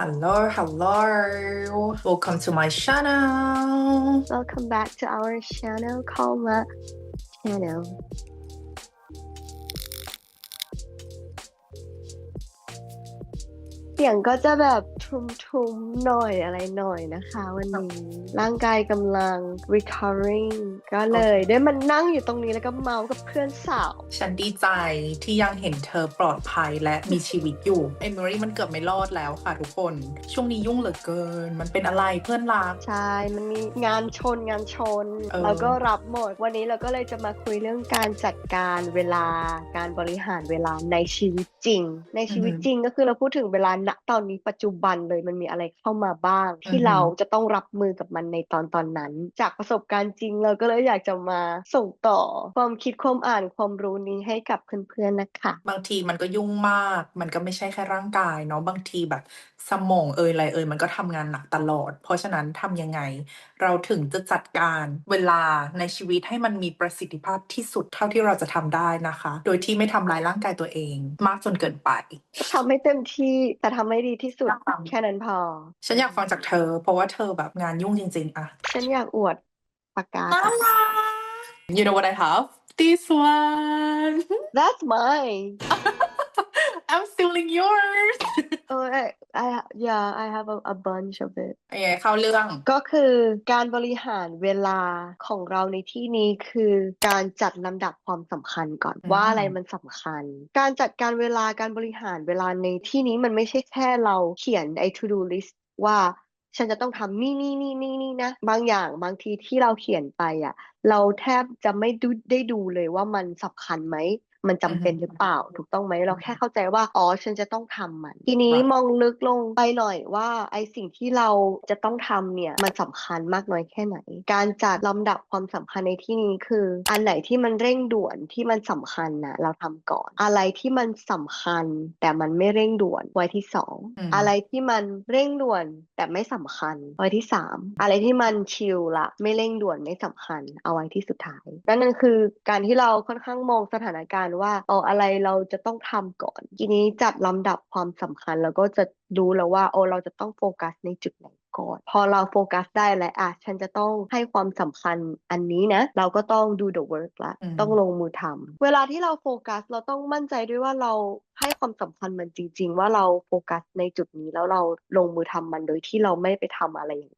Hello, hello. Welcome to my channel. Welcome back to our channel, Kalma channel. เสียงก็จะแบบทุ้มๆหน่อยอะไรหน่อยนะคะ วันนี้ ร่างกายกำลัง recovering ก็เลยได้มันนั่งอยู่ตรงนี้แล้วก็เมาส์กับเพื่อนสาว ฉันดีใจที่ยังเห็นเธอปลอดภัยและมีชีวิตอยู่เอมิลี่มันเกือบไม่รอดแล้วค่ะทุกคน ช่วงนี้ยุ่งเหลือเกิน มันเป็นอะไรเพื่อนรัก ใช่ มันมีงานชนงานชนเออเราก็รับหมด วันนี้เราก็เลยจะมาคุยเรื่องการจัดการเวลาการบริหารเวลาในชีวิตจริง ในชีวิตจริงก็คือเราพูดถึงเวลาณตอนนี้ปัจจุบันเลยมันมีอะไรเข้ามาบ้าง ที่เราจะต้องรับมือกับมันในตอนตอนนั้น จากประสบการณ์จริงเราก็เลยอยากจะมาส่งต่อความคิดความอ่านความรู้นี้ให้กับเพื่อนๆนะคะ บางทีมันก็ยุ่งมาก มันก็ไม่ใช่แค่ร่างกายเนาะบางทีแบบสมองเอยอะไรเอยมันก็ทำงานหนักตลอด เพราะฉะนั้นทำยังไง เราถึงจะจัดการเวลาในชีวิตให้มันมีประสิทธิภาพที่สุดเท่าที่เราจะทำได้นะคะ โดยที่ไม่ทำลายร่างกายตัวเอง มากจนเกินไปทำให้เต็มที่แต่ทำให้ดีที่สุดครับแค่นั้นพอ ฉันอยากฟังจากเธอ เพราะว่าเธอแบบงานยุ่งจริง ๆอะฉันอยากอวดปากกาน่ารัก You know what I have? This one. That's mine I'm stealing yours. Oh, I, I, yeah, I have a, a bunch of it. โอเคเข้าเรื่อง ก็คือการบริหารเวลาของเราในที่นี้คือการจัดลำดับความสำคัญก่อนอืมว่าอะไรมันสำคัญ การจัดการเวลาการบริหารเวลาในที่นี้มันไม่ใช่แค่เราเขียนไอ้ to do list ว่าฉันจะต้องทำนี่นี่นี่นี่นี่นะ บางอย่างบางทีที่เราเขียนไปอะ เราแทบจะไม่ดูได้ดูเลยว่ามันสำคัญไหม มันจำเป็นหรือเปล่า ถูกต้องไหมเราแค่เข้าใจว่าอ๋อฉันจะต้องทำมัน ทีนี้ครับมองลึกลงไปหน่อยว่าไอสิ่งที่เราจะต้องทำเนี่ยมันสำคัญมากน้อยแค่ไหน การจัดลำดับความสำคัญในที่นี้คือ อันไหนที่มันเร่งด่วนที่มันสำคัญนะเราทำก่อน อะไรที่มันสำคัญ แต่มันไม่เร่งด่วนไว้ที่สองอืมอะไรที่มันเร่งด่วนแต่ไม่สำคัญไว้ที่สามอะไรที่มันชิลละไม่เร่งด่วนไม่สำคัญ เอาไว้ที่สุดท้ายนั่นนั่นคือการที่เราค่อนข้างมองสถานการณ์ว่าเอออะไรเราจะต้องทำก่อน ทีนี้จัดลำดับความสำคัญ แล้วก็จะรู้แล้วว่าโอ้เราจะต้องโฟกัสในจุดไหนก่อน พอเราโฟกัสได้แล้วอะฉันจะต้องให้ความสำคัญอันนี้นะ เราก็ต้องดู the work ละอืมต้องลงมือทำเวลาที่เราโฟกัสเราต้องมั่นใจด้วยว่าเราให้ความสำคัญมันจริง ๆ ว่าเราโฟกัสในจุดนี้แล้วเราลงมือทำมันโดยที่เราไม่ไปทำอะไรอย่างอื่น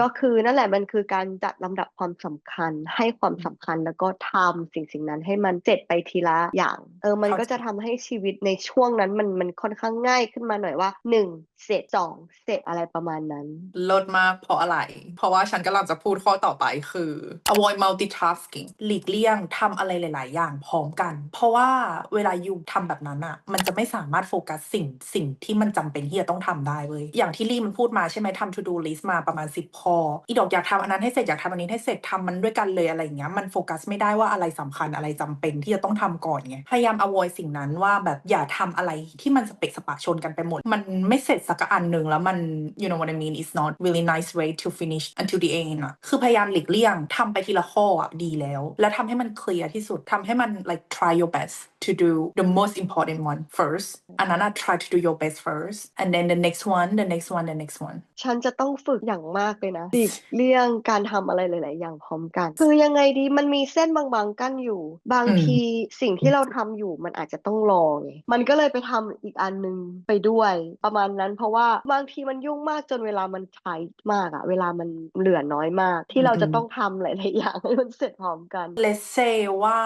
ก็คือนั่นแหละมันคือการจัดลำดับความสำคัญ ให้ความสำคัญแล้วก็ทำสิ่งสิ่งนั้นให้มันเสร็จไปทีละอย่าง เออมันก็จะทำให้ชีวิตในช่วงนั้นมันมันค่อนข้างง่ายขึ้นมาหน่อยว่าหนึ่งเสร็จสองเสร็จอะไรประมาณนั้นลดมากเพราะอะไร เพราะว่าฉันกำลังจะพูดข้อต่อไปคือ avoid multitasking หลีกเลี่ยงทำอะไรหลาย ๆ อย่างพร้อมกัน เพราะว่าเวลายูทำแบบนั้นอะมันจะไม่สามารถโฟกัสสิ่งสิ่งที่มันจำเป็นที่จะต้องทำได้เว้ยอย่างที่ลี่มันพูดมาใช่ไหมทำ to do list มาประมาณ10ข้ออีดอกอยากทำอันนั้นให้เสร็จอยากทำอันนี้ให้เสร็จทำมันด้วยกันเลยอะไรอย่างเงี้ยมันโฟกัสไม่ได้ว่าอะไรสำคัญอะไรจำเป็นที่จะต้องทำก่อนไงพยายาม avoid สิ่งนั้นว่าแบบอย่าทำอะไรที่มันสเปะสปะชนกันไปหมด มันไม่เสร็จสักอันหนึ่งแล้วมัน you know what I mean it's not really nice way to finish until the end อะคือพยายามหลีกเลี่ยงทำไปทีละข้ออะดีแล้ว แล้วทำให้มันเคลียร์ที่สุดทำให้มัน like try your best to do the most important one first อันนั้นอะ try to do your best first and then the next one the next one the next one ฉันจะต้องฝึกอย่างมากเลยนะหลีกเลี่ยงการทำอะไรหลาย ๆ อย่างพร้อมกัน คือยังไงดีมันมีเส้นบาง ๆ กั้นอยู่ บางอืมทีสิ่งที่เราทำอยู่มันอาจจะต้องรอไงมันก็เลยไปทำอีกอันนึงไปด้วยประมาณนั้น เพราะว่าบางทีมันยุ่งมากจนเวลามันใช้มากอะเวลามันเหลือน้อยมาก ที่เราจะต้องทำหลาย ๆ อย่างให้มันเสร็จพร้อมกัน let's say ว่า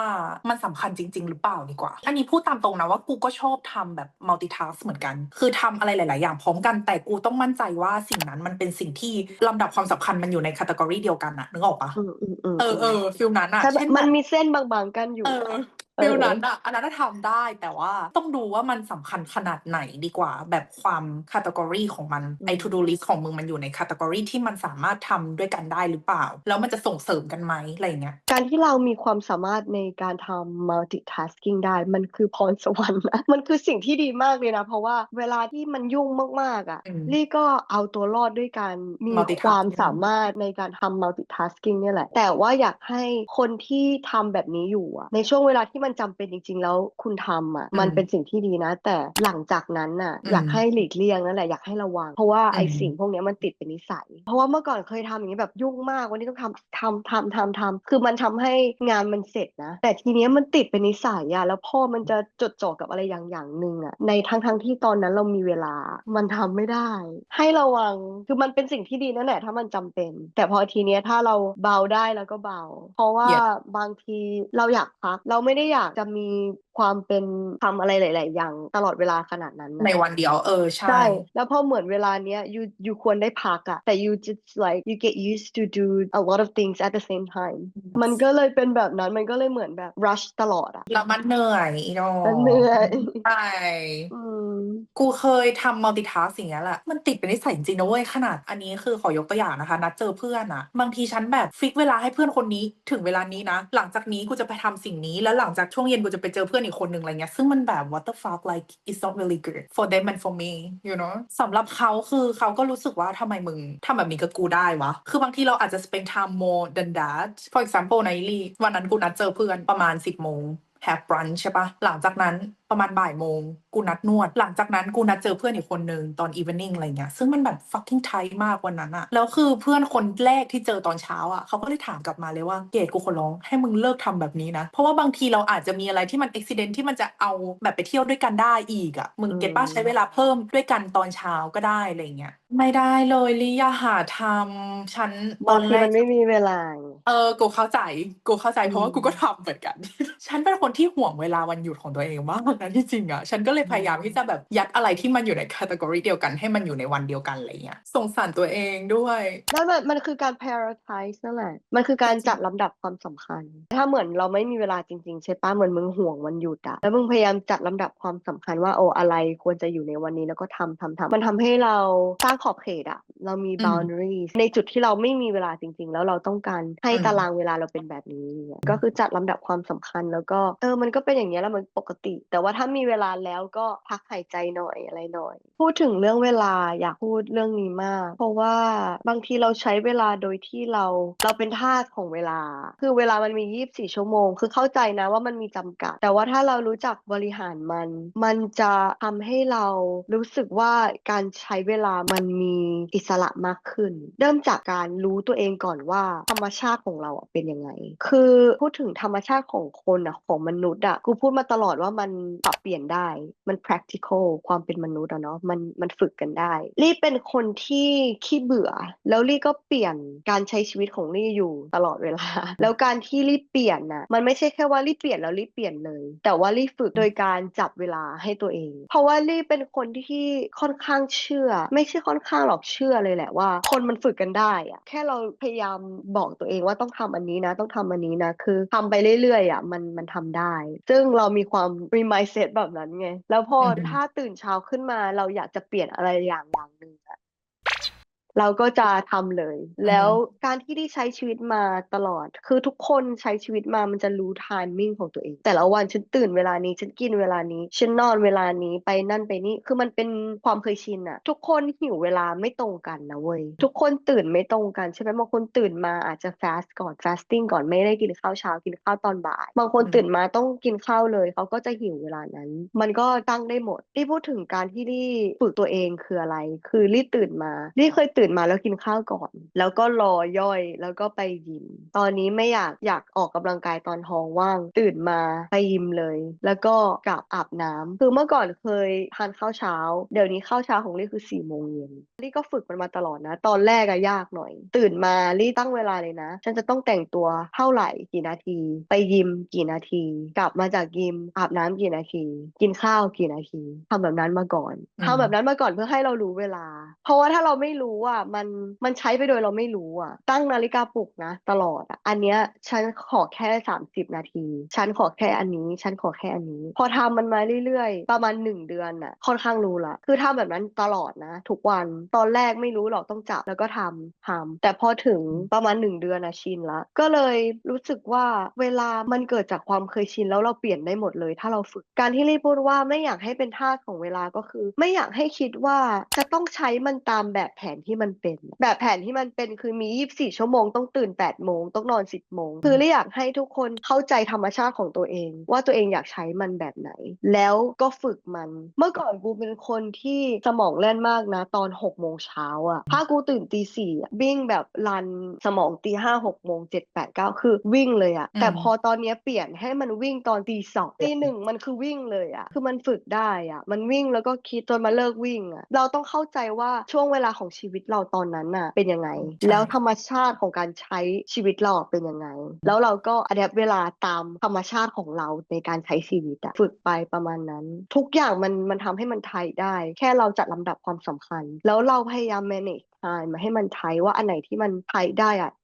มันสำคัญจริง ๆ หรือเปล่าดีกว่า อันนี้พูดตามตรงนะว่ากูก็ชอบทำแบบ multitask เหมือนกัน คือทำอะไรหลาย ๆ อย่างพร้อมกันแต่กูต้องมั่นใจว่าสิ่งนั้นมันเป็นสิ่งที่ลำดับความสำคัญมันอยู่ใน category เดียวกันอะนึกออกปะอืมอืมอืมเออเออฟิลนั้นอะใช่เช่นมันแบบมีเส้นบางๆกั้นอยู่เออเออ ฟิลนั้นอะอันนั้นอะทำได้แต่ว่าต้องดูว่ามันสำคัญขนาดไหนดีกว่า แบบความ category ของมันไอ to do list ของมึงมันอยู่ใน category ที่มันสามารถทำด้วยกันได้หรือเปล่า แล้วมันจะส่งเสริมกันไหมอะไรอย่างเงี้ยการที่เรามีความสามารถในการทำ multitasking ได้ มันคือพรสวรรค์นะมันคือสิ่งที่ดีมากเลยนะ เพราะว่าเวลาที่มันยุ่งมากๆอะอืมลี่ก็เอาตัวรอดด้วยการมี multitasking ความสามารถในการทำ multitasking เนี่ยแหละ แต่ว่าอยากให้คนที่ทำแบบนี้อยู่อะในช่วงเวลาที่มันจำเป็นจริง ๆ แล้วคุณทำอะอืมมันเป็นสิ่งที่ดีนะ แต่หลังจากนั้นน่ะอืมอยากให้หลีกเลี่ยงนั่นแหละอยากให้ระวัง เพราะว่าไอ้อืมสิ่งพวกเนี้ยมันติดเป็นนิสัย เพราะว่าเมื่อก่อนเคยทำอย่างนี้แบบยุ่งมากวันนี้ต้องทำทำทำทำทำคือมันทำให้งานมันเสร็จนะ แต่ทีเนี้ยมันติดเป็นนิสัยอะแล้วพอมันจะจดจ่อกับอะไรอย่างอย่างหนึ่งอะในทั้งทั้งที่ตอนนั้นเรามีเวลามันทำไม่ได้ ให้ระวังคือมันเป็นสิ่งที่ดีนั่นแหละถ้ามันจำเป็น แต่พอทีเนี้ยถ้าเราเบาได้แล้วก็เบา เพราะว่า Yeah. บางทีเราอยากพักเราไม่ได้อยากจะมีความเป็นทำอะไรหลาย ๆ อย่างตลอดเวลาขนาดนั้นนะในวันเดียวเออใช่ใช่ แล้วพอเหมือนเวลาเนี้ย you you ควรได้พักอะแต่ you just like you get used to do a lot of things at the same time มันก็เลยเป็นแบบนั้นมันก็เลยเหมือนแบบ rush ตลอดอะแล้วมันเหนื่อยเนาะมันเหนื่อยใช่อืมกูเคยทำ multitask อย่างเงี้ยแหละมันติดเป็นนิสัยจริงๆนะเว้ยขนาดอันนี้คือขอยกตัวอย่างนะคะ นัดเจอเพื่อนอะบางทีฉันแบบฟิกเวลาให้เพื่อนคนนี้ถึงเวลานี้นะ หลังจากนี้กูจะไปทำสิ่งนี้แล้วหลังจากช่วงเย็นกูจะไปเจอเพื่อนอีกคนหนึ่งอะไรเงี้ยซึ่งมันแบบ what the fuck like it's not really good for them and for me you know สำหรับเขาคือเขาก็รู้สึกว่าทำไมมึงทำแบบนี้กับกูได้วะ คือบางทีเราอาจจะ spend time more than that for example ในลี่วันนั้นกูนัดเจอเพื่อนประมาณ 10โมง have brunch ใช่ปะหลังจากนั้นประมาณบ่ายโมง กูนัดนวด หลังจากนั้นกูนัดเจอเพื่อนอีกคนนึงตอน evening อะไรเงี้ยซึ่งมันแบบ fucking tight มากวันนั้นอะแล้วคือเพื่อนคนแรกที่เจอตอนเช้าอะเขาก็เลยถามกลับมาเลยว่าเกดกูขอร้องให้มึงเลิกทำแบบนี้นะ เพราะว่าบางทีเราอาจจะมีอะไรที่มัน accident ที่มันจะเอาแบบไปเที่ยวด้วยกันได้อีกอะมึงเก็ตป้าอืมใช้เวลาเพิ่มด้วยกันตอนเช้าก็ได้อะไรเงี้ยไม่ได้เลยลิอย่าหาทำฉันตบาองนทีแรมักนไม่มีเวลาไงเออกูเข้าใจกูเข้าใจเพราะว่าอืมกูก็ทำเหมือนกัน ฉันเป็นคนที่ห่วงเวลาวันหยุดของตัวเองมากนะที่จริงอะฉันก็เลยพยายามที่จะแบบยัดอะไรที่มันอยู่ในแคตตากรีเดียวกันให้มันอยู่ในวันเดียวกันอะไรเงี้ยสงสารตัวเองด้วยนั่นมันมันคือการ prioritize นั่นแหละ มันคือการจัดลำดับความสำคัญ ถ้าเหมือนเราไม่มีเวลาจริงๆใช่ปะเหมือนมึงห่วงวันหยุดอะแล้วมึงพยายามจัดลำดับความสำคัญว่าโอ้อะไรควรจะอยู่ในวันนี้แล้วก็ทำทำทำมันทำให้เราสร้างขอบเขตอะเรามีอืม boundaries ในจุดที่เราไม่มีเวลาจริง ๆ แล้วเราต้องการให้อืมตารางเวลาเราเป็นแบบนี้เนี่ยก็คือจัดลำดับความสำคัญแล้วก็เออมันก็เป็นอย่างเงี้แล้วมันปกติ แต่ว่าถ้ามีเวลาแล้วก็พักหายใจหน่อยอะไรหน่อย พูดถึงเรื่องเวลาอยากพูดเรื่องนี้มาก เพราะว่าบางทีเราใช้เวลาโดยที่เราเราเป็นทาสของเวลา คือเวลามันมี 24 ชั่วโมง คือเข้าใจนะว่ามันมีจำกัด แต่ว่าถ้าเรารู้จักบริหารมัน มันจะทำให้เรารู้สึกว่าการใช้เวลามันมีอิสระมากขึ้น เริ่มจากการรู้ตัวเองก่อนว่าธรรมชาติของเราเป็นยังไง คือพูดถึงธรรมชาติของคนอะของมนุษย์อะกูพูดมาตลอดว่ามันปรับเปลี่ยนได้ มัน practical ความเป็นมนุษย์อะเนาะมันมันฝึกกันได้ ลี่เป็นคนที่ขี้เบื่อ แล้วลี่ก็เปลี่ยนการใช้ชีวิตของลี่อยู่ตลอดเวลา แล้วการที่ลี่เปลี่ยนน่ะมันไม่ใช่แค่ว่าลี่เปลี่ยนแล้วลี่เปลี่ยนเลย แต่ว่าลี่ฝึกโดยการจับเวลาให้ตัวเอง เพราะว่าลี่เป็นคนที่ค่อนข้างเชื่อ ไม่ใช่ค่อนข้างหรอกเชื่อเลยแหละว่า คนมันฝึกกันได้อะแค่เราพยายามบอกตัวเองว่าต้องทำอันนี้นะ ต้องทำอันนี้นะ คือทำไปเรื่อยๆอะมันมันทำได้ ซึ่งเรามีความ mindset แบบนั้นไง แล้วพออือฮึถ้าตื่นเช้าขึ้นมาเราอยากจะเปลี่ยนอะไรอย่างอย่างหนึ่งอะ เราก็จะทำเลย แล้วการที่ได้ใช้ชีวิตมาตลอด คือทุกคนใช้ชีวิตมามันจะรู้ timing ของตัวเอง แต่ละวันฉันตื่นเวลานี้ ฉันกินเวลานี้ ฉันนอนเวลานี้ไปนั่นไปนี่ คือมันเป็นความเคยชินอะทุกคนหิวเวลาไม่ตรงกันนะเว้ย ทุกคนตื่นไม่ตรงกันใช่ไหมบางคนตื่นมาอาจจะ fast ก่อน fasting ก่อนไม่ได้กินข้าวเช้ากินข้าวตอนบ่าย บางคนอืมตื่นมาต้องกินข้าวเลย เขาก็จะหิวเวลานั้น มันก็ตั้งได้หมดที่พูดถึงการที่ลี่ฝึกตัวเองคืออะไร คือลี่ตื่นมาลี่เคยตื่นื่นมาแล้วกินข้าวก่อน แล้วก็รอย่อยแล้วก็ไปยิม ตอนนี้ไม่อยากอยากออกกำลังกายตอนท้องว่าง ตื่นมาไปยิมเลย แล้วก็กลับอาบน้ำคือเมื่อก่อนเคยทานข้าวเช้า เดี๋ยวนี้ข้าวเช้าของลี่คือสี่โมงเย็นลี่ก็ฝึกมันมาตลอดนะ ตอนแรกอะยากหน่อย ตื่นมาลี่ตั้งเวลาเลยนะ ฉันจะต้องแต่งตัวเท่าไหร่กี่นาที ไปยิมกี่นาที กลับมาจากยิมอาบน้ำกี่นาที กินข้าวกี่นาทีทำแบบนั้นมาก่อนทำแบบนั้นมาก่อนเพื่อให้เรารู้เวลา เพราะว่าถ้าเราไม่รู้อะมันมันใช้ไปโดยเราไม่รู้อะ ตั้งนาฬิกาปลุกนะ ตลอดอะอันเนี้ยฉันขอแค่สามสิบนาที ฉันขอแค่อันนี้ ฉันขอแค่อันนี้ พอทำมันมาเรื่อยๆ ประมาณหนึ่งเดือนน่ะ ค่อนข้างรู้ละคือทำแบบนั้นตลอดนะ ทุกวันตอนแรกไม่รู้หรอกต้องจับแล้วก็ทำทำแต่พอถึงประมาณหนึ่งเดือนนะชินละ ก็เลยรู้สึกว่าเวลามันเกิดจากความเคยชินแล้วเราเปลี่ยนได้หมดเลย ถ้าเราฝึกการที่รีพูดว่าไม่อยากให้เป็นทาสของเวลาก็คือ ไม่อยากให้คิดว่าจะต้องใช้มันตามแบบแผนที่มันมันเป็น แบบแผนที่มันเป็นคือมี 24 ชั่วโมงต้องตื่น 8 โมงต้องนอน 10 โมง คือเลยอยากให้ทุกคนเข้าใจธรรมชาติของตัวเอง ว่าตัวเองอยากใช้มันแบบไหน แล้วก็ฝึกมัน เมื่อก่อนกูเป็นคนที่สมองแล่นมากนะ ตอน 6 โมงเช้าอะถ้ากูตื่นตีสี่อะวิ่งแบบรันสมองตีห้าหกโมงเจ็ดแปดเก้าคือวิ่งเลยอะอืมแต่พอตอนเนี้ยเปลี่ยนให้มันวิ่งตอนตีสองตีหนึ่งมันคือวิ่งเลยอะคือมันฝึกได้อะมันวิ่งแล้วก็คิดจนมาเลิกวิ่งอะเราต้องเข้าใจว่าช่วงเวลาของชีวิตเราตอนนั้นน่ะเป็นยังไง แล้วธรรมชาติของการใช้ชีวิตเราอะเป็นยังไง แล้วเราก็อัดแอปเวลาตามธรรมชาติของเราในการใช้ชีวิตอะฝึกไปประมาณนั้น ทุกอย่างมันมันทำให้มันไทยได้ แค่เราจัดลำดับความสำคัญ แล้วเราพยายาม manage time มาให้มันไทยว่าอันไหนที่มันไทยได้อะทำ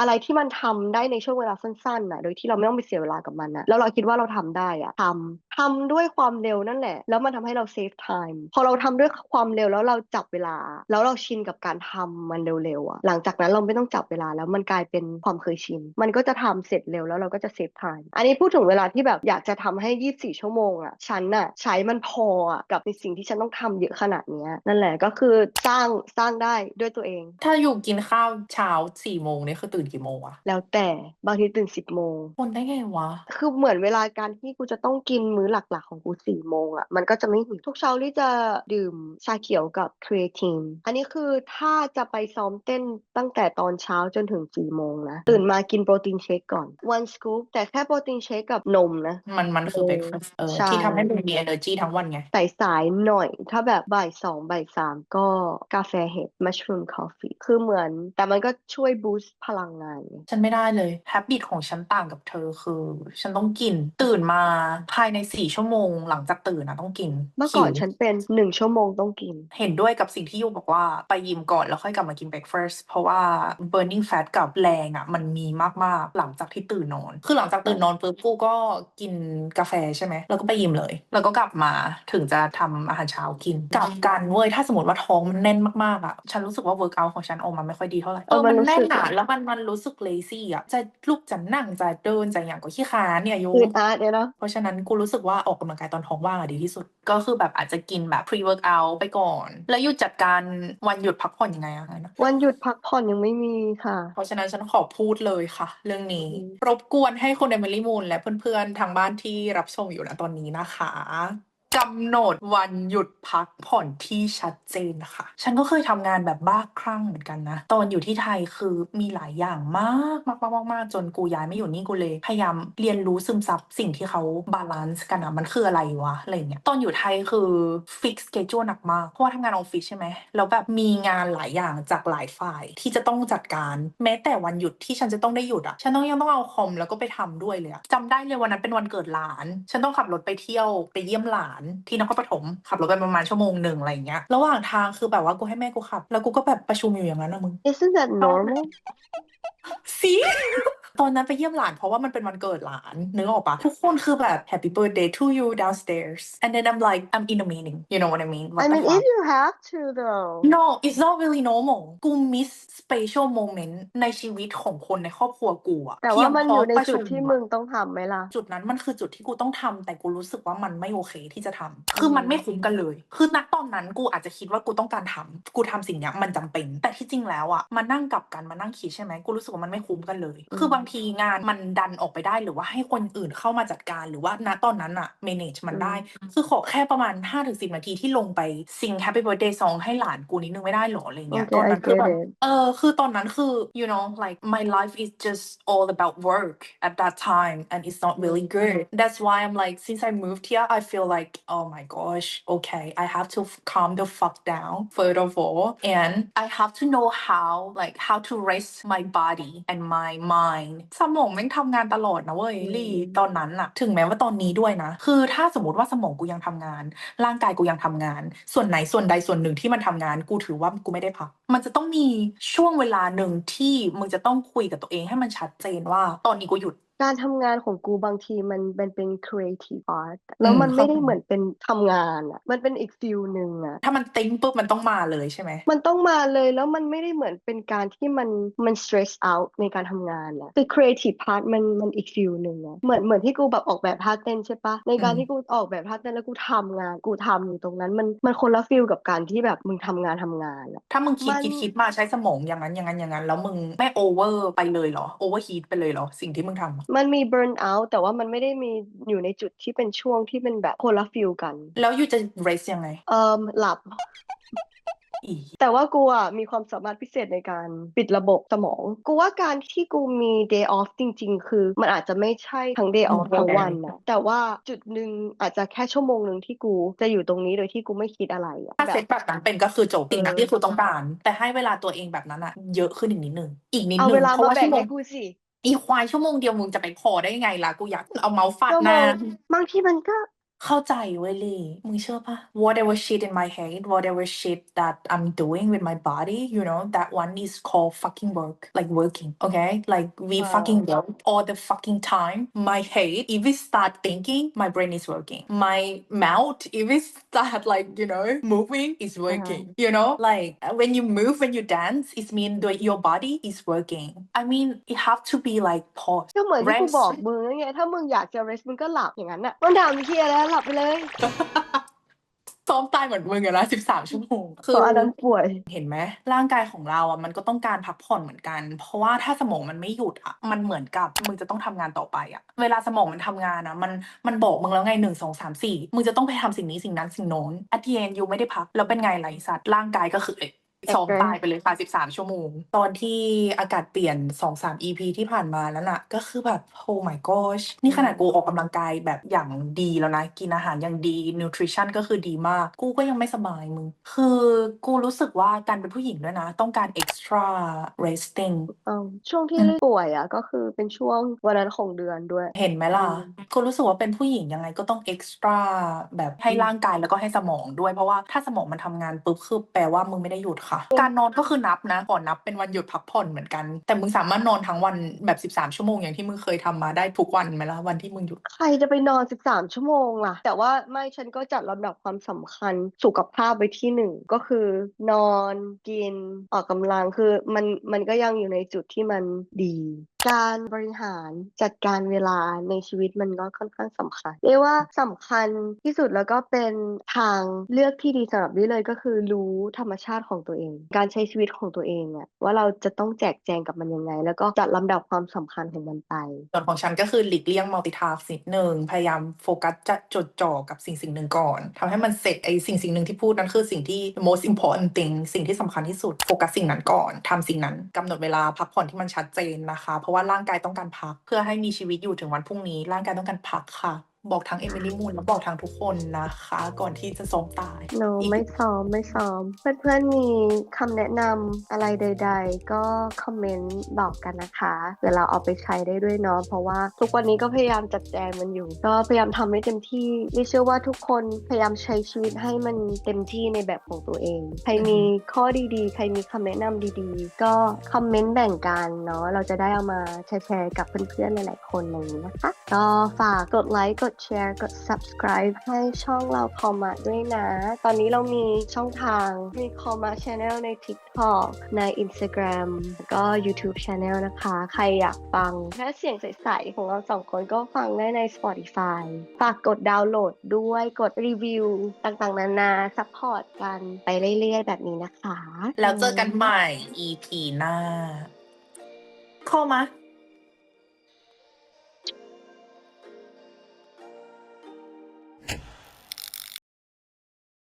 อะไรที่มันทำได้ในช่วงเวลาสั้นๆน่ะโดยที่เราไม่ต้องไปเสียเวลากับมันนะแล้วเราคิดว่าเราทำได้อะทำทำด้วยความเร็วนั่นแหละ แล้วมันทำให้เรา save time พอเราทำด้วยความเร็วแล้วเราจับเวลา แล้วเราชินกับการทำมันเร็วๆอะหลังจากนั้นเราไม่ต้องจับเวลาแล้วมันกลายเป็นความเคยชิน มันก็จะทำเสร็จเร็วแล้วเราก็จะ save time อันนี้พูดถึงเวลาที่แบบอยากจะทำให้ 24 ชั่วโมงอะฉันน่ะใช้มันพออะกับในสิ่งที่ฉันต้องทำเยอะขนาดเนี้ยนั่นแหละก็คือสร้างสร้างได้ด้วยตัวเอง ถ้าอยู่กินข้าวเช้าสี่โมงนี่คือตื่นกี่โมงอะแล้วแต่บางทีตื่นสิบโมงคนได้ไงวะ คือเหมือนเวลาการที่กูจะต้องกินมื้อหลักๆ ของกูสี่โมงอะมันก็จะไม่หิวทุกเช้าที่จะดื่มชาเขียวกับครีเอทีนอันนี้คือถ้าจะไปซ้อมเต้นตั้งแต่ตอนเช้าจนถึงสี่โมงนะตื่นมากินโปรตีนเชคก่อน one scoop แต่แค่โปรตีนเชคกับนมนะ มันมันคือเออ breakfast เออใช่ที่ทำให้มึงมี energy ทั้งวันไงใส่สายหน่อย ถ้าแบบบ่ายสองบ่ายสามก็กาแฟเห็ด mushroom coffee คือเหมือน แต่มันก็ช่วยบูสต์พลังงานไงฉันไม่ได้เลย habit ของฉันต่างกับเธอคือ ฉันต้องกิน ตื่นมาภายในสี่ชั่วโมง หลังจากตื่นนะต้องกินเมื่อก่อนหิวฉันเป็นหนึ่งชั่วโมงต้องกิน เห็นด้วยกับสิ่งที่ยูบอกว่าไปยิมก่อนแล้วค่อยกลับมากิน breakfast เพราะว่า burning fat กับแรงอะ มันมีมาก ๆ หลังจากที่ตื่นนอน คือหลังจากตื่นนอนปุ๊บกูก็กินกาแฟใช่ไหมแล้วก็ไปยิมเลย แล้วก็กลับมาถึงจะทำอาหารเช้ากินกลับกันเว้ยถ้าสมมติว่าท้องมันแน่นมากๆอะ ฉันรู้สึกว่า workout ของฉันออกมาไม่ค่อยดีเท่าไหร่เออมันมันรู้แน่สึนกอะแล้วมันมันรู้สึก lazy อะจะลุกจะนั่งจะเดินจะอย่างก็ขี้ค้านเนี่ยยูอืดอาดเนี่ยเนาะเพราะฉะนั้นกูรู้สึกว่าออกกำลังกายตอนท้องว่างอะดีที่สุด ก็คือแบบอาจจะกินแบบ pre workout ไปก่อน แล้วหยุดจัดการวันหยุดพักผ่อนยังไงอะนะวันหยุดพักผ่อนยังไม่มีค่ะ เพราะฉะนั้นฉันขอพูดเลยค่ะ เรื่องนี้อืมรบกวนให้คุณเอมิลี่มูนและเพื่อนๆทางบ้านที่รับชมอยู่นะตอนนี้นะคะ กำหนดวันหยุดพักผ่อนที่ชัดเจนนะคะฉันก็เคยทำงานแบบบ้าคลั่งเหมือนกันนะ ตอนอยู่ที่ไทยคือมีหลายอย่างมากมากมากมากจนกูย้ายไม่อยู่นี่กูเลย พยายามเรียนรู้ซึมซับสิ่งที่เขาบาลานซ์กันอะมันคืออะไรวะอะไรเงี้ยตอนอยู่ไทยคือฟิกสเกจ u หนักมากเพราะว่าทำงานออฟฟิศใช่ไหมแล้วแบบมีงานหลายอย่างจากหลายฝ่ายที่จะต้องจัดการ แม้แต่วันหยุดที่ฉันจะต้องได้หยุดอะฉันต้องยังต้องเอาคอมแล้วก็ไปทำด้วยเลยอะจำได้เลยวันนั้นเป็นวันเกิดหลาน ฉันต้องขับรถไปเที่ยวไปเยี่ยมหลานที่นครปฐมขับรถไปประมาณชั่วโมงหนึ่งอะไรเงี้ยระหว่างทางคือแบบว่ากูให้แม่กูขับ แล้วกูก็แบบประชุมอยู่อย่างนั้นนะมึง Isn't that normal สิ ตอนนั้นไปเยี่ยมหลานเพราะว่ามันเป็นวันเกิดหลานนึกออกปะทุกคนคือแบบ happy birthday to you downstairs and then I'm like I'm in a meeting you know what I mean What I the mean fuck? if you have to though no it's not really normal กู miss special moment ในชีวิตของคนในครอบครัวกูอะแต่ว่ามันเพีอยงยู่เพในราะประจุดชุมที่อะมึงต้องทำไหมล่ะ จุดนั้นมันคือจุดที่กูต้องทำแต่กูรู้สึกว่ามันไม่โอเคที่จะทำคือมันไม่คุ้มกันเลย คือณตอนนั้นกูอาจจะคิดว่ากูต้องการทำกูทำสิ่งเนี้ยมันจำเป็น แต่ที่จริงแล้วอะมานั่งกลับกันมานั่งคิดใช่ไหมกูรู้สึกว่ามันไม่คุ้มกันเลยอืมคือบางทีงานมันดันออกไปได้หรือว่าให้คนอื่นเข้ามาจัดการหรือว่าณตอนนั้นอะ manage มันได้ คือขอแค่ประมาณ 5-10 นาทีที่ลงไปซิง Happy Birthday song ให้หลานกูนิดนึงไม่ได้หรออะไรเงี้ย Okay, ตอน I นั้นคือแบบ get it เออคือตอนนั้นคือ you know like my life is just all about work at that time and it's not really good that's why I'm like since I moved here I feel like oh my gosh okay I have to f- calm the fuck down first of all and I have to know how like how to rest my body and my mind สมองแม่งทำงานตลอดนะเว้ยอืมลี่ตอนนั้นอะถึงแม้ว่าตอนนี้ด้วยนะ คือถ้าสมมติว่าสมองกูยังทำงาน ร่างกายกูยังทำงาน ส่วนไหนส่วนใดส่วนหนึ่งที่มันทำงาน กูถือว่ากูไม่ได้พัก มันจะต้องมีช่วงเวลาหนึ่งที่มึงจะต้องคุยกับตัวเองให้มันชัดเจนว่า ตอนนี้กูหยุด การทำงานของกูบางทีมันเป็นเป็น creative art อืแล้วมมันเข้าไม่ได้ใจเหมือนเป็นทำงานอะ มันเป็นอีกฟิลหนึ่งอะ ถ้ามันติ้งปุ๊บมันต้องมาเลยใช่ไหม มันต้องมาเลยแล้วมันไม่ได้เหมือนเป็นการที่มันมัน stress out ในการทำงานอะคือ creative part มันมันอีกฟิลหนึ่งอะเหมือนเหมือนที่กูแบบออกแบบท่าเต้นใช่ปะในการอืมที่กูออกแบบท่าเต้นแล้วกูทำงาน กูทำอยู่ตรงนั้นมันมันคนละฟิลกับการที่แบบมึงทำงานทำงานอะถ้ามึงคิดมันคิดคิดมาใช้สมองอย่างนั้นอย่างนั้นอย่างนั้น แล้วมึงไม่โอเวอร์ไปเลยเหรอโอเวอร์ฮีทไปเลยเหรอสิ่งที่มึงทำอะมันมี burn out แต่ว่ามันไม่ได้มีอยู่ในจุดที่เป็นช่วงที่เป็นแบบคนละฟิลกัน แล้วอยู่จะ rest ยังไง เอ่อหลับอีแต่ว่ากูอะมีความสามารถพิเศษในการปิดระบบสมอง กูว่าการที่กูมี day off จริง ๆ คือ มันอาจจะไม่ใช่ทั้ง day อืม off เข้าทั้งใจวันนะแต่ว่าจุดหนึ่งอาจจะแค่ชั่วโมงหนึ่งที่กูจะอยู่ตรงนี้โดยที่กูไม่คิดอะไรอะถ้าแบเซบตแบบนั้นเป็นก็คือจบสิ่งนั้นเออที่คุณต้องการ แต่ให้เวลาตัวเองแบบนั้นอะเยอะขึ้นอีกนิดนึงอีกนิดเอานึเวงลาเพราะมาว่าแบ่ชั่งวโมให้งกูสิ อีควายชั่วโมงเดียวมึงจะไปพอได้ยังไงล่ะ กูอยากเอาเมาส์ฟาดหน้า บางทีมันก็ เข้าใจเว้ยลี่มึงเชื่อปะ whatever shit in my head whatever shit that I'm doing with my body you know that one is called fucking work like working okay like we อ่า fucking work all the fucking time my head if it start thinking my brain is working my mouth if it start like you know moving is อ่าฮะ working you know like when you move when you dance it mean that your body is working I mean it have to be like pause ก็เหมือนที่กู rest บอกมึงนั่นไงถ้ามึงอยากจะ rest มึงก็หลับอย่างนั้นน่ะมันถามเฮียแล้วหลับไปเลย ซ้อมตายเหมือนมึงอะนะสิบสามชั่วโมงเพราะอันนั้นป่วย เห็นไหมร่างกายของเราอะมันก็ต้องการพักผ่อนเหมือนกัน เพราะว่าถ้าสมองมันไม่หยุดอะมันเหมือนกับมึงจะต้องทำงานต่อไปอะเวลาสมองมันทำงานอะมันมันบอกมึงแล้วไงหนึ่งสองสามสี่มึงจะต้องไปทำสิ่งนี้สิ่งนั้นสิ่งโน้นอัทีเอนยูไม่ได้พักแล้วเป็นไงไรสัตว์ร่างกายก็คือเอ๊ะ ซ้อมตายไปเลยค่ะสิบสามชั่วโมง ตอนที่อากาศเปลี่ยนสองสาม EP ที่ผ่านมาแล้วน่ะ ก็คือแบบ oh my gosh นี่ขนาดกูออกกำลังกายแบบอย่างดีแล้วนะ กินอาหารอย่างดี nutrition ก็คือดีมาก กูก็ยังไม่สบายมึง คือกูรู้สึกว่าการเป็นผู้หญิงด้วยนะ ต้องการ extra resting เอาช่วงที่อืมลี่ป่วยอะก็คือเป็นช่วงวันนั้นของเดือนด้วย เห็นไหมล่ะอืมกูรู้สึกว่าเป็นผู้หญิงยังไงก็ต้อง extra แบบให้อืมร่างกายแล้วก็ให้สมองด้วย เพราะว่าถ้าสมองมันทำงานปุ๊บคือแปลว่ามึงไม่ได้หยุดค่ะการนอนก็คือนับนะก่อนนับเป็นวันหยุดพักผ่อนเหมือนกัน แต่มึงสามารถนอนทั้งวันแบบ 13 ชั่วโมงอย่างที่มึงเคยทำมาได้ทุกวันไหมล่ะวันที่มึงหยุด ใครจะไปนอน 13 ชั่วโมงล่ะ แต่ว่าไม่ฉันก็จัดลำดับความสำคัญสุขภาพไว้ที่หนึ่งก็คือนอนกินออกกำลังคือมันมันก็ยังอยู่ในจุดที่มันดี การบริหารจัดการเวลาในชีวิตมันก็ค่อนข้างสำคัญเรียกว่าสำคัญที่สุดแล้วก็เป็นทางเลือกที่ดีสำหรับลี่เลยก็คือรู้ธรรมชาติของตัวเองการใช้ชีวิตของตัวเองอะว่าเราจะต้องแจกแจงกับมันยังไง แล้วก็จัดลำดับความสำคัญของมันไปส่วนของฉันก็คือหลีกเลี่ยง multitask นิดนึงพยายามโฟกัสจะจดจ่อกับสิ่งสิ่งหนึ่งก่อนทำให้มันเสร็จไอ้สิ่งสิ่งหนึ่งที่พูดนั้นคือสิ่งที่ most important thing สิ่งที่สำคัญที่สุดโฟกัสสิ่งนั้นก่อนทำสิ่งนั้นกำหนดเวลาพักผ่อนที่มันชัดเจนนะคะ เพราะว่าร่างกายต้องการพักเพื่อให้มีชีวิตอยู่ถึงวันพรุ่งนี้ ร่างกายต้องการพักค่ะ บอกทั้งเอมิลี่มูนและบอกทั้งทุกคนนะคะ ก่อนที่จะซ้อมตายโนอีกไม่ซ้อมไม่ซ้อม เพื่อนๆมีคำแนะนำอะไรใด ๆ ก็คอมเมนต์บอกกันนะคะเดี๋ยวเราเอาไปใช้ได้ด้วยเนาะเพราะว่าทุกวันนี้ก็พยายามจัดแจงมันอยู่ ก็พยายามทำให้เต็มที่ดิเชื่อว่าทุกคนพยายามใช้ชีวิตให้มันเต็มที่ในแบบของตัวเอง ใครมีข้อดีๆ ใครมีคำแนะนำดีๆ ก็คอมเมนต์แบ่งกันเนาะเราจะได้เอามาแชร์ๆกับเพื่อนๆหลายๆคนอะไรอย่างนี้นะคะก็ฝากกดไลค์กดแชร์ กด subscribe ให้ช่องเราคอมาด้วยนะ ตอนนี้เรามีช่องทาง มีคอมา channel ใน TikTok ใน Instagram แล้วก็ YouTube channel นะคะ ใครอยากฟังแค่เสียงใสๆ ของเราสองคนก็ฟังได้ใน Spotify ฝากกดดาวน์โหลดด้วย กดรีวิวต่างๆ นานาซัพพอร์ตกันไปเรื่อยๆ แบบนี้นะคะ แล้วเจอกันใหม่ EP หน้า เข้ามา